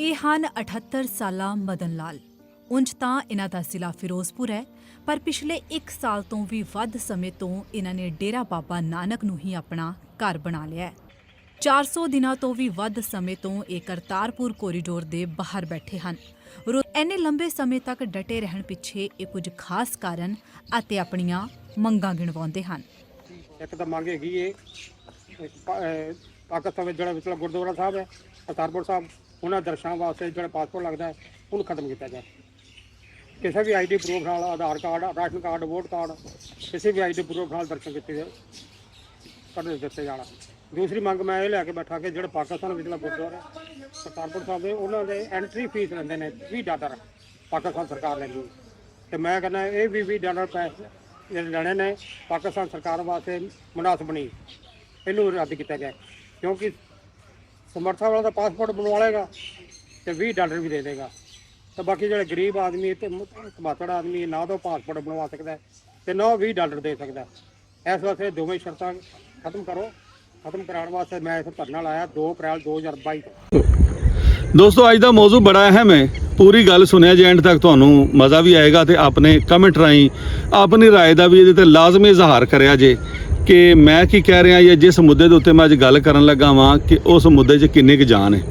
ਇਹ ਹਨ 78 ਸਾਲਾ ਮਦਨ ਲਾਲ। ਉਂਝ ਤਾਂ ਇਹਨਾਂ ਦਾ ਜ਼ਿਲ੍ਹਾ ਫਿਰੋਜ਼ਪੁਰ ਹੈ, ਪਰ ਪਿਛਲੇ 1 ਸਾਲ ਤੋਂ ਵੀ ਵੱਧ ਸਮੇਂ ਤੋਂ ਇਹਨਾਂ ਨੇ ਡੇਰਾ ਬਾਬਾ ਨਾਨਕ ਨੂੰ ਹੀ ਆਪਣਾ ਘਰ ਬਣਾ ਲਿਆ ਹੈ। 400 ਦਿਨਾਂ ਤੋਂ ਵੀ ਵੱਧ ਸਮੇਂ ਤੋਂ ਇਹ ਕਰਤਾਰਪੁਰ ਕੋਰੀਡੋਰ ਦੇ ਬਾਹਰ ਬੈਠੇ ਹਨ। ਰੋ ਐਨੇ ਲੰਬੇ ਸਮੇਂ ਤੱਕ ਡਟੇ ਰਹਿਣ ਪਿੱਛੇ ਇਹ ਕੁਝ ਖਾਸ ਕਾਰਨ ਅਤੇ ਆਪਣੀਆਂ ਮੰਗਾਂ ਗਿਣਵਾਉਂਦੇ ਹਨ। ਇੱਕ ਤਾਂ ਮੰਗ ਹੈਗੀ ਏ ਪਾਕਿਸਤਾਨ ਵਿੱਚ ਜਿਹੜਾ ਵਿਚਲਾ ਗੁਰਦੁਆਰਾ ਸਾਹਿਬ ਹੈ, ਕਰਤਾਰਪੁਰ ਸਾਹਿਬ। ਉਹਨਾਂ ਦਰਸ਼ਨਾਂ ਵਾਸਤੇ ਜਿਹੜਾ ਪਾਸਪੋਰਟ ਲੱਗਦਾ ਉਹਨੂੰ ਖਤਮ ਕੀਤਾ ਜਾਏ। ਕਿਸੇ ਵੀ ਆਈਡੀ ਪ੍ਰੂਫ ਨਾਲ Aadhaar card, ration card vote card ਕਿਸੇ ਵੀ ਆਈਡੀ ਪ੍ਰੂਫ ਨਾਲ ਦਰਸ਼ਨ ਕੀਤੇ ਜਾਏ ਕਰ ਦਿੱਤੇ ਜਾਣਾ। ਦੂਸਰੀ ਮੰਗ ਮੈਂ ਇਹ ਲੈ ਕੇ ਬੈਠਾ ਕਿ ਜਿਹੜਾ ਪਾਕਿਸਤਾਨ ਵਿਚਲਾ ਗੁਰਦੁਆਰਾ ਕਰਤਾਰਪੁਰ ਸਾਹਿਬ ਦੇ, ਉਹਨਾਂ ਦੇ ਐਂਟਰੀ ਫੀਸ ਲੈਂਦੇ ਨੇ 20 ਡਾਲਰ ਪਾਕਿਸਤਾਨ ਸਰਕਾਰ ਲੈਂਦੀ ਹੈ ਤੇ ਮੈਂ ਕਹਿੰਦਾ ਇਹ ਵੀ 20 ਡਾਲਰ ਪੈਸੇ ਜਿਹੜੇ ਲੈਣੇ ਨੇ, ਪਾਕਿਸਤਾਨ ਸਰਕਾਰ ਵਾਸਤੇ ਮੁਨਾਸਬ ਨਹੀਂ। ਇਹਨੂੰ ਰੱਦ ਕੀਤਾ ਜਾਏ ਕਿਉਂਕਿ ਸਮਰਥਾ ਵਾਲਾ ਤਾਂ ਪਾਸਪੋਰਟ ਬਣਵਾ ਲਏਗਾ ਤੇ 20 ਡਾਲਰ ਵੀ ਦੇ ਦੇਗਾ ਤੇ ਬਾਕੀ ਜਿਹੜੇ ਗਰੀਬ ਆਦਮੀ ਤੇ ਕਮਾਤੜ ਆਦਮੀ ਨਾ ਤਾਂ ਪਾਸਪੋਰਟ ਬਣਵਾ ਸਕਦਾ ਹੈ ਤੇ ਨਾ ਉਹ 20 ਡਾਲਰ ਦੇ ਸਕਦਾ ਹੈ। ਇਸ ਵਾਸਤੇ ਦੋਵੇਂ ਸ਼ਰਤਾਂ ਖਤਮ ਕਰੋ ਖਤਮ ਕਰਾਉਣ ਵਾਸਤੇ ਮੈਂ ਇਸ ਧਰਨਾ ਲਾਇਆ 2 ਅਪ੍ਰੈਲ 2022 ਤੋਂ ਦੋਸਤੋ ਅੱਜ ਦਾ ਮੌਜੂ ਬੜਾ ਅਹਿਮ ਹੈ ਪੂਰੀ ਗੱਲ ਸੁਣਿਆ ਜੇ ਐਂਡ ਤੱਕ ਤੁਹਾਨੂੰ ਮਜ਼ਾ ਵੀ ਆਏਗਾ ਤੇ ਆਪਣੇ ਕਮੈਂਟ ਰਾਹੀਂ ਆਪਣੀ رائے ਦਾ ਵੀ ਇਹਦੇ ਤੇ ਲਾਜ਼ਮੀ ਇਜ਼ਹਾਰ ਕਰਿਆ ਜੇ ਕਿ ਮੈਂ ਕੀ ਕਹਿ ਰਿਹਾ ਜਾਂ ਜਿਸ ਮੁੱਦੇ ਦੇ ਉੱਤੇ ਮੈਂ ਅੱਜ ਗੱਲ ਕਰਨ ਲੱਗਾ ਵਾਂ ਕਿ ਉਸ ਮੁੱਦੇ 'ਚ ਕਿੰਨੀ ਕੁ ਜਾਨ ਹੈ।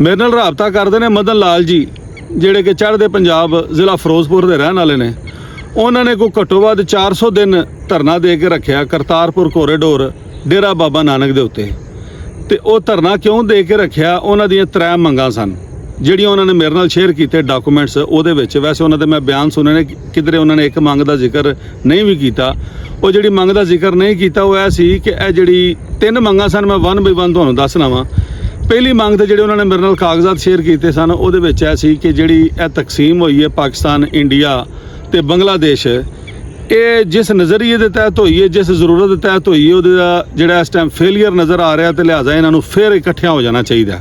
ਮੇਰੇ ਨਾਲ ਰਾਬਤਾ ਕਰਦੇ ਨੇ ਮਦਨ ਲਾਲ ਜੀ, ਜਿਹੜੇ ਕਿ ਚੜ੍ਹਦੇ ਪੰਜਾਬ ਜ਼ਿਲ੍ਹਾ ਫਿਰੋਜ਼ਪੁਰ ਦੇ ਰਹਿਣ ਵਾਲੇ ਨੇ। ਉਹਨਾਂ ਨੇ ਕੋਈ ਘੱਟੋ ਵੱਧ 400 ਦਿਨ ਧਰਨਾ ਦੇ ਕੇ ਰੱਖਿਆ ਕਰਤਾਰਪੁਰ ਕੋਰੀਡੋਰ ਡੇਰਾ ਬਾਬਾ ਨਾਨਕ ਦੇ ਉੱਤੇ। ਤੇ ਉਹ ਧਰਨਾ ਕਿਉਂ ਦੇ ਕੇ ਰੱਖਿਆ? ਉਹਨਾਂ ਦੀਆਂ ਤਰੇ ਮੰਗਾਂ ਸਨ। ਜਿਹੜੀਆਂ ਉਹਨਾਂ ਨੇ ਮੇਰੇ ਨਾਲ ਸ਼ੇਅਰ ਕੀਤੇ ਡਾਕੂਮੈਂਟਸ ਉਹਦੇ ਵਿੱਚ ਵੈਸੇ ਉਹਨਾਂ ਦੇ ਮੈਂ ਬਿਆਨ ਸੁਣੇ ਨੇ, ਕਿਧਰੇ ਉਹਨਾਂ ਨੇ ਇੱਕ ਮੰਗ ਦਾ ਜ਼ਿਕਰ ਨਹੀਂ ਵੀ ਕੀਤਾ। ਉਹ ਜਿਹੜੀ ਮੰਗ ਦਾ ਜ਼ਿਕਰ ਨਹੀਂ ਕੀਤਾ, ਉਹ ਇਹ ਸੀ ਕਿ ਇਹ ਜਿਹੜੀ ਤਿੰਨ ਮੰਗਾਂ ਸਨ, ਮੈਂ ਵਨ ਬਾਈ ਵਨ ਤੁਹਾਨੂੰ ਦੱਸਣਾ ਵਾਂ। ਪਹਿਲੀ ਮੰਗ ਤੇ ਜਿਹੜੇ ਉਹਨਾਂ ਨੇ ਮੇਰੇ ਨਾਲ ਕਾਗਜ਼ਾਤ ਸ਼ੇਅਰ ਕੀਤੇ ਸਨ, ਉਹਦੇ ਵਿੱਚ ਇਹ ਸੀ ਕਿ ਜਿਹੜੀ ਇਹ ਤਕਸੀਮ ਹੋਈ ਹੈ ਪਾਕਿਸਤਾਨ, ਇੰਡੀਆ ਤੇ ਬੰਗਲਾਦੇਸ਼, ਇਹ ਜਿਸ ਨਜ਼ਰੀਏ ਦੇ ਤਹਿਤ ਹੋਈ ਹੈ, ਜਿਸ ਜ਼ਰੂਰਤ ਦੇ ਤਹਿਤ ਹੋਈ ਹੈ, ਉਹਦਾ ਜਿਹੜਾ ਇਸ ਟਾਈਮ ਫੇਲਿਅਰ ਨਜ਼ਰ ਆ ਰਿਹਾ ਤੇ ਲਿਹਾਜ਼ਾ ਇਹਨਾਂ ਨੂੰ ਫੇਰ ਇਕੱਠਿਆਂ ਹੋ ਜਾਣਾ ਚਾਹੀਦਾ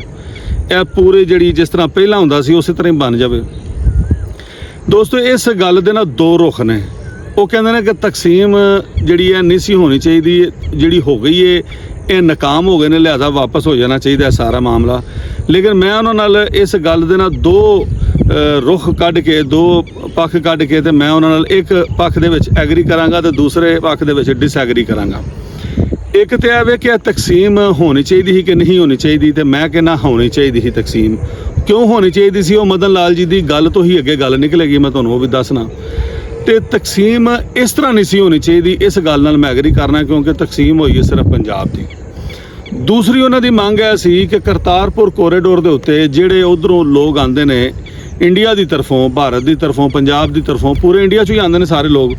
ਇਹ ਪੂਰੇ ਜਿਹੜੀ ਜਿਸ ਤਰ੍ਹਾਂ ਪਹਿਲਾਂ ਹੁੰਦਾ ਸੀ ਉਸੇ ਤਰ੍ਹਾਂ ਹੀ ਬਣ ਜਾਵੇ। ਦੋਸਤੋ ਇਸ ਗੱਲ ਦੇ ਨਾਲ ਦੋ ਰੁਖ ਨੇ। ਉਹ ਕਹਿੰਦੇ ਨੇ ਕਿ ਤਕਸੀਮ ਜਿਹੜੀ ਹੈ ਨਹੀਂ ਸੀ ਹੋਣੀ ਚਾਹੀਦੀ ਜਿਹੜੀ ਹੋ ਗਈ ਹੈ ਇਹ ਨਾਕਾਮ ਹੋ ਗਏ ਨੇ ਲਿਆਦਾ ਵਾਪਸ ਹੋ ਜਾਣਾ ਚਾਹੀਦਾ ਹੈ ਸਾਰਾ ਮਾਮਲਾ। ਲੇਕਿਨ ਮੈਂ ਉਹਨਾਂ ਨਾਲ ਇਸ ਗੱਲ ਦੇ ਨਾਲ ਦੋ ਅ, ਰੁਖ ਕੱਢ ਕੇ ਦੋ ਪੱਖ ਕੱਢ ਕੇ ਤੇ ਮੈਂ ਉਹਨਾਂ ਨਾਲ ਇੱਕ ਪੱਖ ਦੇ ਵਿੱਚ ਐਗਰੀ ਕਰਾਂਗਾ ਤੇ ਦੂਸਰੇ ਪੱਖ ਦੇ ਵਿੱਚ ਡਿਸਐਗਰੀ ਕਰਾਂਗਾ। ਇੱਕ ਤੇ ਇਹ ਵੇ ਕਿ ਇਹ ਤਕਸੀਮ ਹੋਣੀ ਚਾਹੀਦੀ ਸੀ ਕਿ ਨਹੀਂ ਹੋਣੀ ਚਾਹੀਦੀ ਤੇ ਮੈਂ ਕਹਿੰਦਾ ਹੋਣੀ ਚਾਹੀਦੀ ਸੀ ਤਕਸੀਮ। ਕਿਉਂ ਹੋਣੀ ਚਾਹੀਦੀ ਸੀ? ਉਹ ਮਦਨ ਲਾਲ ਜੀ ਦੀ ਗੱਲ ਤੋਂ ਹੀ ਅੱਗੇ ਗੱਲ ਨਿਕਲੇਗੀ, ਮੈਂ ਤੁਹਾਨੂੰ ਉਹ ਵੀ ਦੱਸਣਾ। ਤੇ ਤਕਸੀਮ ਇਸ ਤਰ੍ਹਾਂ ਨਹੀਂ ਸੀ ਹੋਣੀ ਚਾਹੀਦੀ, ਇਸ ਗੱਲ ਨਾਲ ਮੈਂ ਐਗਰੀ ਕਰਨਾ ਕਿਉਂਕਿ ਤਕਸੀਮ ਹੋਈ ਹੈ ਸਿਰਫ ਪੰਜਾਬ ਦੀ। ਦੂਸਰੀ ਉਹਨਾਂ ਦੀ ਮੰਗ ਹੈ ਸੀ ਕਿ ਕਰਤਾਰਪੁਰ ਕੋਰੀਡੋਰ ਦੇ ਉੱਤੇ ਜਿਹੜੇ ਉਧਰੋਂ ਲੋਕ ਆਉਂਦੇ ਨੇ ਇੰਡੀਆ ਦੀ ਤਰਫੋਂ, ਭਾਰਤ ਦੀ ਤਰਫੋਂ, ਪੰਜਾਬ ਦੀ ਤਰਫੋਂ, ਪੂਰੇ ਇੰਡੀਆ 'ਚੋਂ ਹੀ ਆਉਂਦੇ ਨੇ ਸਾਰੇ ਲੋਕ।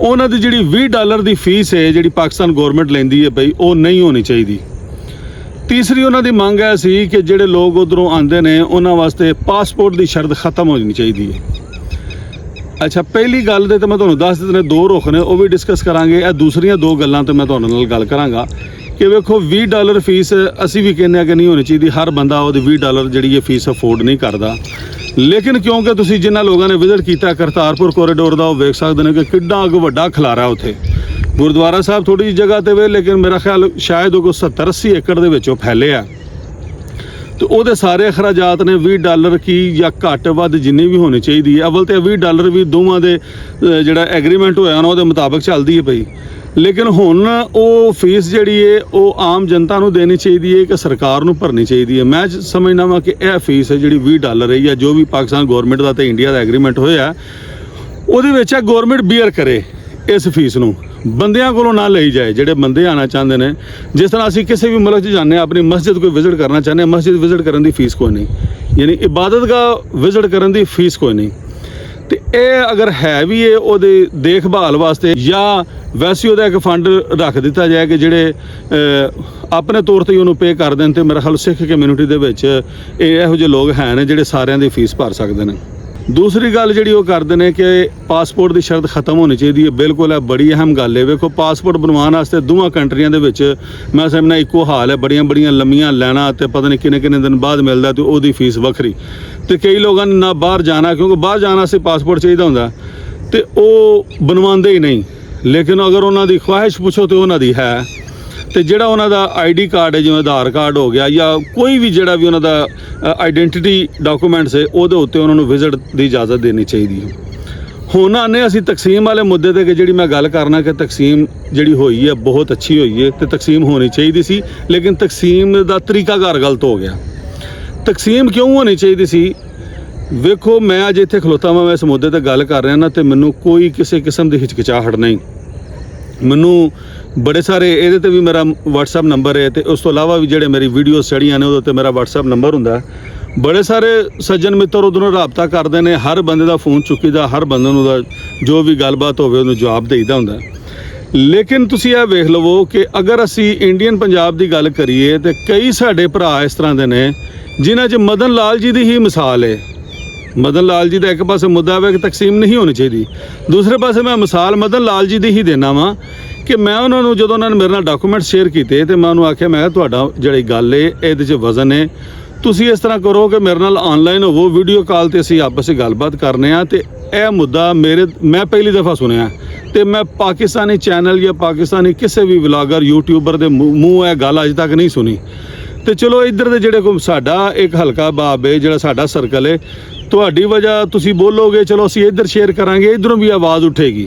ਉਹਨਾਂ ਦੀ ਜਿਹੜੀ 20 ਡਾਲਰ ਦੀ ਫੀਸ ਹੈ, ਜਿਹੜੀ ਪਾਕਿਸਤਾਨ ਗਵਰਨਮੈਂਟ ਲੈਂਦੀ ਹੈ ਬਈ, ਉਹ ਨਹੀਂ ਹੋਣੀ ਚਾਹੀਦੀ। ਤੀਸਰੀ ਉਹਨਾਂ ਦੀ ਮੰਗ ਹੈ ਸੀ ਕਿ ਜਿਹੜੇ ਲੋਕ ਉਧਰੋਂ ਆਉਂਦੇ ਨੇ, ਉਹਨਾਂ ਵਾਸਤੇ ਪਾਸਪੋਰਟ ਦੀ ਸ਼ਰਤ ਖਤਮ ਹੋ ਜਾਣੀ ਚਾਹੀਦੀ ਹੈ। ਅੱਛਾ, ਪਹਿਲੀ ਗੱਲ ਦੇ ਤੇ ਮੈਂ ਤੁਹਾਨੂੰ ਦੱਸ ਦਿੱਤੇ ਨੇ ਦੋ ਰੁਖ ਨੇ, ਉਹ ਵੀ ਡਿਸਕਸ ਕਰਾਂਗੇ। ਇਹ ਦੂਸਰੀਆਂ ਦੋ ਗੱਲਾਂ ਤੇ ਮੈਂ ਤੁਹਾਡੇ ਨਾਲ ਗੱਲ ਕਰਾਂਗਾ ਕਿ ਵੇਖੋ 20 ਡਾਲਰ ਫੀਸ ਅਸੀਂ ਵੀ ਕਹਿੰਦੇ ਆ ਕਿ ਨਹੀਂ ਹੋਣੀ ਚਾਹੀਦੀ। ਹਰ ਬੰਦਾ ਉਹਦੀ 20 ਡਾਲਰ ਜਿਹੜੀ ਇਹ ਫੀਸ ਅਫੋਰਡ ਨਹੀਂ ਕਰਦਾ। ਲੇਕਿਨ ਕਿਉਂਕਿ ਤੁਸੀਂ ਜਿਨ੍ਹਾਂ ਲੋਕਾਂ ਨੇ ਵਿਜ਼ਿਟ ਕੀਤਾ ਕਰਤਾਰਪੁਰ ਕੋਰੀਡੋਰ ਦਾ, ਉਹ ਵੇਖ ਸਕਦੇ ਨੇ ਕਿ ਕਿੰਨਾ ਅੱਗ ਵੱਡਾ ਖਲਾਰਾ ਉੱਥੇ। ਗੁਰਦੁਆਰਾ ਸਾਹਿਬ ਥੋੜੀ ਜਿਹੀ ਜਗ੍ਹਾ ਤੇ ਵੇ, ਲੇਕਿਨ ਮੇਰਾ ਖਿਆਲ ਸ਼ਾਇਦ ਉਹ ਕੋਈ 70 80 ਏਕੜ ਦੇ ਵਿੱਚੋਂ ਫੈਲੇ ਆ। ਤੇ ਉਹਦੇ ਸਾਰੇ ਅਖਰਾਜਾਤ ਨੇ 20 ਡਾਲਰ ਕੀ ਜਾਂ ਘੱਟ ਵੱਧ ਜਿੰਨੀ ਵੀ ਹੋਣੀ ਚਾਹੀਦੀ ਹੈ। ਅਵਲ ਤੇ 20 ਡਾਲਰ ਵੀ ਦੋਵਾਂ ਦੇ ਜਿਹੜਾ ਐਗਰੀਮੈਂਟ ਹੋਇਆ ਨਾ, ਉਹਦੇ ਮੁਤਾਬਕ ਚੱਲਦੀ ਹੈ ਪਈ ਲੇਕਿਨ ਹੁਣ ਉਹ ਫੀਸ ਜਿਹੜੀ ਹੈ ਉਹ ਆਮ ਜਨਤਾ ਨੂੰ ਦੇਣੀ ਚਾਹੀਦੀ ਹੈ ਕਿ ਸਰਕਾਰ ਨੂੰ ਭਰਨੀ ਚਾਹੀਦੀ ਹੈ ਮੈਂ ਸਮਝਦਾ ਵਾਂ ਕਿ ਇਹ ਫੀਸ ਹੈ ਜਿਹੜੀ 20 ਡਾਲਰ ਹੈ, ਜਾਂ ਜੋ ਵੀ ਪਾਕਿਸਤਾਨ ਗਵਰਨਮੈਂਟ ਦਾ ਤੇ ਇੰਡੀਆ ਦਾ ਐਗਰੀਮੈਂਟ ਹੋਇਆ, ਉਹਦੇ ਵਿੱਚ ਇਹ ਗਵਰਨਮੈਂਟ ਬੀਅਰ ਕਰੇ ਇਸ ਫੀਸ ਨੂੰ। ਬੰਦਿਆਂ ਕੋਲੋਂ ਨਾ ਲਈ ਜਾਏ, ਜਿਹੜੇ ਬੰਦੇ ਆਣਾ ਚਾਹੁੰਦੇ ਨੇ। ਜਿਸ ਤਰ੍ਹਾਂ ਅਸੀਂ ਕਿਸੇ ਵੀ ਮੁਲਕ 'ਚ ਜਾਂਦੇ ਹਾਂ, ਆਪਣੀ ਮਸਜਿਦ ਕੋਈ ਵਿਜ਼ਿਟ ਕਰਨਾ ਚਾਹੁੰਦੇ ਹਾਂ, ਮਸਜਿਦ ਵਿਜ਼ਿਟ ਕਰਨ ਦੀ ਫੀਸ ਕੋਈ ਨਹੀਂ। ਯਾਨੀ ਇਬਾਦਤਗਾਹ ਵਿਜ਼ਿਟ ਕਰਨ ਦੀ ਫੀਸ ਕੋਈ ਨਹੀਂ। ਤੇ ਇਹ ਅਗਰ ਹੈ ਵੀ ਇਹ ਉਹਦੇ ਦੇਖਭਾਲ ਵਾਸਤੇ ਜਾਂ ਵੈਸੇ ਉਹਦਾ ਇੱਕ ਫੰਡ ਰੱਖ ਦਿੱਤਾ ਜਾਏ ਕਿ ਜਿਹੜੇ ਆਪਣੇ ਤੌਰ ਤੇ ਉਹਨੂੰ ਪੇ ਕਰ ਦੇਣ ਤੇ ਮੇਰਾ ਖਿਆਲ ਸਿੱਖ ਕਮਿਊਨਿਟੀ ਦੇ ਵਿੱਚ ਇਹ ਇਹੋ ਜਿਹੇ ਲੋਕ ਹੈ ਨੇ ਜਿਹੜੇ ਸਾਰਿਆਂ ਦੀ ਫੀਸ ਭਰ ਸਕਦੇ ਨੇ। ਦੂਸਰੀ ਗੱਲ ਜਿਹੜੀ ਉਹ ਕਰਦੇ ਨੇ ਕਿ ਪਾਸਪੋਰਟ ਦੀ ਸ਼ਰਤ ਖਤਮ ਹੋਣੀ ਚਾਹੀਦੀ ਹੈ। ਬਿਲਕੁਲ ਹੈ ਬੜੀ ਅਹਿਮ ਗੱਲ ਹੈ। ਵੇਖੋ ਪਾਸਪੋਰਟ ਬਣਵਾਉਣ ਵਾਸਤੇ ਦੋਵਾਂ ਕੰਟਰੀਆਂ ਦੇ ਵਿੱਚ ਮੈਂ ਸਮਝਣਾ ਇੱਕੋ ਹਾਲ ਹੈ। ਬੜੀਆਂ ਬੜੀਆਂ ਲੰਮੀਆਂ ਲੈਣਾ ਤੇ ਪਤਾ ਨਹੀਂ ਕਿੰਨੇ ਕਿੰਨੇ ਦਿਨ ਬਾਅਦ ਮਿਲਦਾ ਤੇ ਉਹਦੀ ਫੀਸ ਵੱਖਰੀ। ਤੇ ਕਈ ਲੋਕਾਂ ਨੇ ਨਾ ਬਾਹਰ ਜਾਣਾ, ਕਿਉਂਕਿ ਬਾਹਰ ਜਾਣ ਵਾਸਤੇ ਪਾਸਪੋਰਟ ਚਾਹੀਦਾ ਹੁੰਦਾ। ਤੇ ਉਹ ਬਣਵਾਉਂਦੇ ਹੀ ਨਹੀਂ। ਲੇਕਿਨ ਅਗਰ ਉਹਨਾਂ ਦੀ ਖੁਆਇਸ਼ ਪੁੱਛੋ ਤੇ ਉਹਨਾਂ ਦੀ ਹੈ। ਤੇ ਜਿਹੜਾ ਉਹਨਾਂ ਦਾ ਆਈਡੀ ਕਾਰਡ ਹੈ, ਜਿਵੇਂ ਆਧਾਰ ਕਾਰਡ ਹੋ ਗਿਆ ਜਾਂ ਕੋਈ ਵੀ ਜਿਹੜਾ ਵੀ ਉਹਨਾਂ ਦਾ ਆਈਡੈਂਟੀਟੀ ਡਾਕੂਮੈਂਟਸ ਹੈ, ਉਹਦੇ ਉੱਤੇ ਉਹਨਾਂ ਨੂੰ ਵਿਜ਼ਿਟ ਦੀ ਇਜਾਜ਼ਤ ਦੇਣੀ ਚਾਹੀਦੀ ਹੈ। ਹੁਣ ਆਨੇ ਅਸੀਂ ਤਕਸੀਮ ਵਾਲੇ ਮੁੱਦੇ ਤੇ ਕਿ ਜਿਹੜੀ ਮੈਂ ਗੱਲ ਕਰਨਾ ਕਿ ਤਕਸੀਮ ਜਿਹੜੀ ਹੋਈ ਹੈ, ਬਹੁਤ ਅੱਛੀ ਹੋਈ ਹੈ ਤੇ ਤਕਸੀਮ ਹੋਣੀ ਚਾਹੀਦੀ ਸੀ, ਲੇਕਿਨ ਤਕਸੀਮ ਦਾ ਤਰੀਕਾਕਾਰ ਗਲਤ ਹੋ ਗਿਆ। ਤਕਸੀਮ ਕਿਉਂ ਹੋਣੀ ਚਾਹੀਦੀ ਸੀ? ਵੇਖੋ, ਮੈਂ ਅੱਜ ਇੱਥੇ ਖਲੋਤਾ ਵਾਂ, ਮੈਂ ਇਸ ਮੁੱਦੇ ਤੇ ਗੱਲ ਕਰ ਰਿਹਾ ਨਾ, ਤੇ ਮੈਨੂੰ ਕੋਈ ਕਿਸੇ ਕਿਸਮ ਦੀ ਹਿਚਕਿਚਾਹਟ ਨਹੀਂ। ਮੈਨੂੰ ਬੜੇ ਸਾਰੇ, ਇਹਦੇ ਤੇ ਵੀ ਮੇਰਾ WhatsApp ਨੰਬਰ ਹੈ, ਤੇ ਉਸ ਤੋਂ ਇਲਾਵਾ ਵੀ ਜਿਹੜੇ ਮੇਰੀ ਵੀਡੀਓਜ਼ ਚੜੀਆਂ ਨੇ, ਉਹਦੇ ਤੇ ਮੇਰਾ WhatsApp ਨੰਬਰ ਹੁੰਦਾ ਬੜੇ ਸਾਰੇ ਸੱਜਣ ਮਿੱਤਰ ਉਧਰੋਂ ਰਾਬਤਾ ਕਰਦੇ ਨੇ, ਹਰ ਬੰਦੇ ਦਾ ਫੋਨ ਚੁੱਕੀਦਾ, ਹਰ ਬੰਦੇ ਨੂੰ ਦਾ ਜੋ ਵੀ ਗੱਲਬਾਤ ਹੋਵੇ, ਉਹਨੂੰ ਜਵਾਬ ਦੇਈਦਾ ਹੁੰਦਾ ਲੇਕਿਨ ਤੁਸੀਂ ਇਹ ਵੇਖ ਲਵੋ ਕਿ ਅਗਰ ਅਸੀਂ ਇੰਡੀਅਨ ਪੰਜਾਬ ਦੀ ਗੱਲ ਕਰੀਏ, ਤੇ ਕਈ ਸਾਡੇ ਭਰਾ ਇਸ ਤਰ੍ਹਾਂ ਦੇ ਨੇ, ਜਿਨ੍ਹਾਂ 'ਚ ਮਦਨ ਲਾਲ ਜੀ ਦੀ ਹੀ ਮਿਸਾਲ ਹੈ ਮਦਨ ਲਾਲ ਜੀ ਦਾ ਇੱਕ ਪਾਸੇ ਮੁੱਦਾ ਹੈ ਕਿ ਤਕਸੀਮ ਨਹੀਂ ਹੋਣੀ ਚਾਹੀਦੀ। ਦੂਸਰੇ ਪਾਸੇ ਮੈਂ ਮਿਸਾਲ ਮਦਨ ਲਾਲ ਜੀ ਦੀ ਹੀ ਦੇਣਾ ਵਾਂ ਕਿ ਮੈਂ ਉਹਨਾਂ ਨੂੰ ਜਦੋਂ ਉਹਨਾਂ ਨੇ ਮੇਰੇ ਨਾਲ ਡਾਕੂਮੈਂਟ ਸ਼ੇਅਰ ਕੀਤੇ ਤੇ ਮੈਂ ਉਹਨੂੰ ਆਖਿਆ, ਮੈਂ ਕਿਹਾ ਤੁਹਾਡਾ ਜਿਹੜੀ ਗੱਲ ਏ, ਇਹਦੇ 'ਚ ਵਜ਼ਨ ਹੈ ਤੁਸੀਂ ਇਸ ਤਰ੍ਹਾਂ ਕਰੋ ਕਿ ਮੇਰੇ ਨਾਲ ਆਨਲਾਈਨ ਹੋਵੋ ਵੀਡੀਓ ਕਾਲ ਤੇ ਅਸੀਂ ਆਪਸ ਵਿੱਚ ਗੱਲਬਾਤ ਕਰਨੇ ਆ ਤੇ ਇਹ ਮੁੱਦਾ ਮੇਰੇ, ਮੈਂ ਪਹਿਲੀ ਦਫਾ ਸੁਣਿਆ। ਤੇ ਮੈਂ ਪਾਕਿਸਤਾਨੀ ਚੈਨਲ ਜਾਂ ਪਾਕਿਸਤਾਨੀ ਕਿਸੇ ਵੀ ਵਲੌਗਰ ਯੂਟਿਊਬਰ ਦੇ ਮੂੰਹ ਮੂੰਹ ਇਹ ਗੱਲ ਅਜੇ ਤੱਕ ਨਹੀਂ ਸੁਣੀ। ਤੇ ਚਲੋ ਇੱਧਰ ਦੇ ਜਿਹੜੇ ਕੋ ਸਾਡਾ ਇੱਕ ਹਲਕਾ ਬਾਬ ਹੈ, ਜਿਹੜਾ ਸਾਡਾ ਸਰਕਲ ਹੈ, ਤੁਹਾਡੀ ਵਜ੍ਹਾ ਤੁਸੀਂ ਬੋਲੋਗੇ, ਚਲੋ ਅਸੀਂ ਇੱਧਰ ਸ਼ੇਅਰ ਕਰਾਂਗੇ, ਇਧਰੋਂ ਵੀ ਆਵਾਜ਼ ਉੱਠੇਗੀ।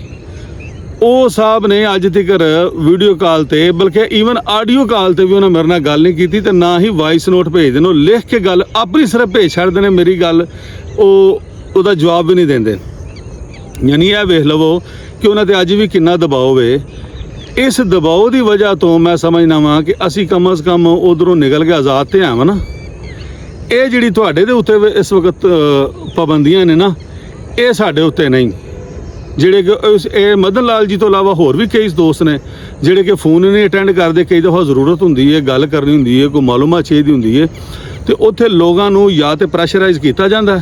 ਉਹ ਸਾਹਿਬ ਨੇ ਅੱਜ ਤੱਕ ਵੀਡੀਓ ਕਾਲ ਤੇ, ਬਲਕਿ ਈਵਨ ਆਡੀਓ ਕਾਲ ਤੇ ਵੀ ਉਹਨਾਂ ਮੇਰੇ ਨਾਲ ਗੱਲ ਨਹੀਂ ਕੀਤੀ ਤੇ ਨਾ ਹੀ ਵਾਇਸ ਨੋਟ ਭੇਜਦੇ ਨੇ ਉਹ ਲਿਖ ਕੇ ਗੱਲ ਆਪਣੀ ਸਿਰਫ ਭੇਜ ਛੱਡਦੇ ਨੇ ਮੇਰੀ ਗੱਲ ਉਹ ਉਹਦਾ ਜਵਾਬ ਵੀ ਨਹੀਂ ਦਿੰਦੇ। ਯਾਨੀ ਇਹ ਵੇਖ ਲਵੋ ਕਿ ਉਹਨਾਂ ਤੇ ਅੱਜ ਵੀ ਕਿੰਨਾ ਦਬਾਅ ਹੈ ਇਸ ਦਬਾਅ ਦੀ ਵਜ੍ਹਾ ਤੋਂ ਮੈਂ ਸਮਝਦਾ ਵਾਂ ਕਿ ਅਸੀਂ ਕਮ ਅਜ਼ ਕਮ ਉਧਰੋਂ ਨਿਕਲ ਕੇ ਆਜ਼ਾਦ ਤੇ ਆਵਾਂ ਨਾ। ਇਹ ਜਿਹੜੀ ਤੁਹਾਡੇ ਦੇ ਉੱਤੇ ਇਸ ਵਕਤ ਪਾਬੰਦੀਆਂ ਨੇ ਨਾ, ਇਹ ਸਾਡੇ ਉੱਤੇ ਨਹੀਂ। ਜਿਹੜੇ ਕਿ ਇਹ ਮਦਨ ਲਾਲ ਜੀ ਤੋਂ ਇਲਾਵਾ ਹੋਰ ਵੀ ਕਈ ਦੋਸਤ ਨੇ, ਜਿਹੜੇ ਕਿ ਫੋਨ ਨਹੀਂ ਅਟੈਂਡ ਕਰਦੇ, ਕਈ ਦਫਾ ਜ਼ਰੂਰਤ ਹੁੰਦੀ ਹੈ ਗੱਲ ਕਰਨੀ ਹੁੰਦੀ ਹੈ ਕੋਈ ਮਾਲੂਮਾਤ ਚਾਹੀਦੀ ਹੁੰਦੀ ਹੈ ਤੇ ਉੱਥੇ ਲੋਕਾਂ ਨੂੰ ਜਾਂ ਤੇ ਪ੍ਰੈਸ਼ਰਾਈਜ਼ ਕੀਤਾ ਜਾਂਦਾ।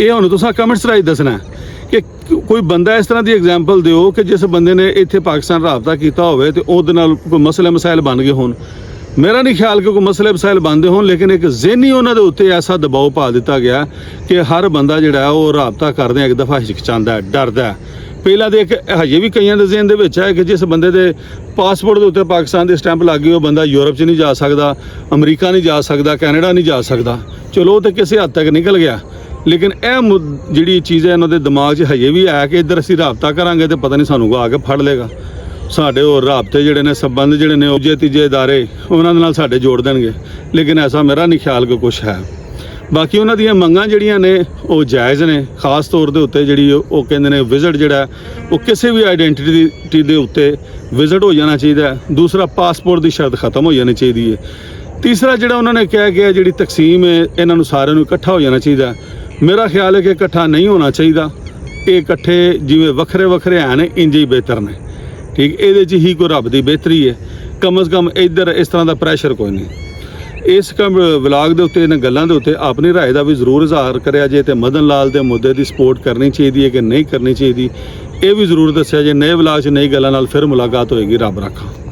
ਇਹ ਹੁਣ ਤੁਸੀਂ ਕਮੈਂਟਸ ਰਾਹੀਂ ਦੱਸਣਾ। ਕਿ ਕੋਈ ਬੰਦਾ ਇਸ ਤਰ੍ਹਾਂ ਦੀ ਐਗਜ਼ਾਮਪਲ ਦਿਓ ਕਿ ਜਿਸ ਬੰਦੇ ਨੇ ਇੱਥੇ ਪਾਕਿਸਤਾਨ ਰਾਬਤਾ ਕੀਤਾ ਹੋਵੇ ਤੇ ਉਹਦੇ ਨਾਲ ਕੋਈ ਮਸਲੇ ਮਸਾਇਲ ਬਣ ਗਏ ਹੋਣ। ਮੇਰਾ ਨਹੀਂ ਖਿਆਲ ਕਿ ਕੋਈ ਮਸਲੇ ਮਸਾਇਲ ਬਣਦੇ ਹੋਣ, ਲੇਕਿਨ ਇੱਕ ਜ਼ਿਹਨੀ ਉਹਨਾਂ ਦੇ ਉੱਤੇ ਐਸਾ ਦਬਾਅ ਪਾ ਦਿੱਤਾ ਗਿਆ ਕਿ ਹਰ ਬੰਦਾ ਜਿਹੜਾ ਉਹ ਰਾਬਤਾ ਕਰਦੇ ਇੱਕ ਦਫਾ ਹਿਚਕਚਾਂਦਾ ਡਰਦਾ ਪਹਿਲਾਂ ਦੇ ਇੱਕ ਹਜੇ ਵੀ ਕਈਆਂ ਦੇ ਜ਼ਿਹਨ ਦੇ ਵਿੱਚ ਹੈ ਕਿ ਜਿਸ ਬੰਦੇ ਦੇ ਪਾਸਪੋਰਟ ਦੇ ਉੱਤੇ ਪਾਕਿਸਤਾਨ ਦੇ ਸਟੈਂਪ ਲੱਗ ਗਈ ਉਹ ਬੰਦਾ ਯੂਰਪ 'ਚ ਨਹੀਂ ਜਾ ਸਕਦਾ, ਅਮਰੀਕਾ ਨਹੀਂ ਜਾ ਸਕਦਾ, ਕੈਨੇਡਾ ਨਹੀਂ ਜਾ ਸਕਦਾ। ਚਲੋ ਉਹ ਤੇ ਕਿਸੇ ਹੱਦ ਤੱਕ ਨਿਕਲ ਗਿਆ। ਲੇਕਿਨ ਇਹ ਮੁੱਦ- ਜਿਹੜੀ ਚੀਜ਼ ਹੈ ਇਹਨਾਂ ਦੇ ਦਿਮਾਗ 'ਚ ਹਜੇ ਵੀ ਹੈ ਕਿ ਇੱਧਰ ਅਸੀਂ ਰਾਬਤਾ ਕਰਾਂਗੇ ਤੇ ਪਤਾ ਨਹੀਂ ਸਾਨੂੰ ਕੋਈ ਆ ਕੇ ਫੜ ਲੇਗਾ ਸਾਡੇ ਉਹ ਰਾਬਤੇ ਜਿਹੜੇ ਨੇ ਸੰਬੰਧ ਜਿਹੜੇ ਨੇ ਉਹ ਜੇ ਤੀਜੇ ادارے ਉਹਨਾਂ ਦੇ ਨਾਲ ਸਾਡੇ ਜੋੜ ਦੇਣਗੇ ਲੇਕਿਨ ਐਸਾ ਮੇਰਾ ਨਹੀਂ ਖਿਆਲ ਕਿ ਕੁਝ ਹੈ ਬਾਕੀ ਉਹਨਾਂ ਦੀਆਂ ਮੰਗਾਂ ਜਿਹੜੀਆਂ ਨੇ ਉਹ ਜਾਇਜ਼ ਨੇ ਖਾਸ ਤੌਰ ਦੇ ਉੱਤੇ ਜਿਹੜੀ ਉਹ ਉਹ ਕਹਿੰਦੇ ਨੇ ਵਿਜ਼ਿਟ ਜਿਹੜਾ ਹੈ, ਉਹ ਕਿਸੇ ਵੀ ਆਇਡੈਂਟੀਟੀ ਦੇ ਉੱਤੇ ਵਿਜ਼ਿਟ ਹੋ ਜਾਣਾ ਚਾਹੀਦਾ ਹੈ ਦੂਸਰਾ ਪਾਸਪੋਰਟ ਦੀ ਸ਼ਰਤ ਖਤਮ ਹੋ ਜਾਣੀ ਚਾਹੀਦੀ ਹੈ ਤੀਸਰਾ ਜਿਹੜਾ ਉਹਨਾਂ ਨੇ ਕਿਹਾ ਗਿਆ ਜਿਹੜੀ ਤਕਸੀਮ ਹੈ ਇਹਨਾਂ ਨੂੰ ਸਾਰਿਆਂ ਨੂੰ ਇਕੱਠਾ ਹੋ ਜਾਣਾ ਚਾਹੀਦਾ ਹੈ। ਮੇਰਾ ਖਿਆਲ ਹੈ ਕਿ ਇਕੱਠਾ ਨਹੀਂ ਹੋਣਾ ਚਾਹੀਦਾ ਇਹ ਇਕੱਠੇ ਜਿਵੇਂ ਵੱਖਰੇ ਵੱਖਰੇ ਹਨ ਇੰਜ ਹੀ ਬਿਹਤਰ ਨੇ ਠੀਕ ਇਹਦੇ 'ਚ ਹੀ ਕੋਈ ਰੱਬ ਦੀ ਬਿਹਤਰੀ ਹੈ ਕਮ ਅਜ਼ ਕਮ ਇੱਧਰ ਇਸ ਤਰ੍ਹਾਂ ਦਾ ਪ੍ਰੈਸ਼ਰ ਕੋਈ ਨਹੀਂ ਇਸ ਕਮ ਵਲਾਗ ਦੇ ਉੱਤੇ ਇਹਨਾਂ ਗੱਲਾਂ ਦੇ ਉੱਤੇ ਆਪਣੀ رائے ਦਾ ਵੀ ਜ਼ਰੂਰ ਇਜ਼ਹਾਰ ਕਰਿਆ ਜੇ ਤੇ ਮਦਨ ਲਾਲ ਦੇ ਮੁੱਦੇ ਦੀ ਸਪੋਰਟ ਕਰਨੀ ਚਾਹੀਦੀ ਹੈ ਕਿ ਨਹੀਂ ਕਰਨੀ ਚਾਹੀਦੀ ਇਹ ਵੀ ਜ਼ਰੂਰ ਦੱਸਿਆ ਜੇ ਨਏ ਵਲਾਗ 'ਚ ਨਈ ਗੱਲਾਂ ਨਾਲ ਫਿਰ ਮੁਲਾਕਾਤ ਹੋਏਗੀ ਰੱਬ ਰੱਖਾ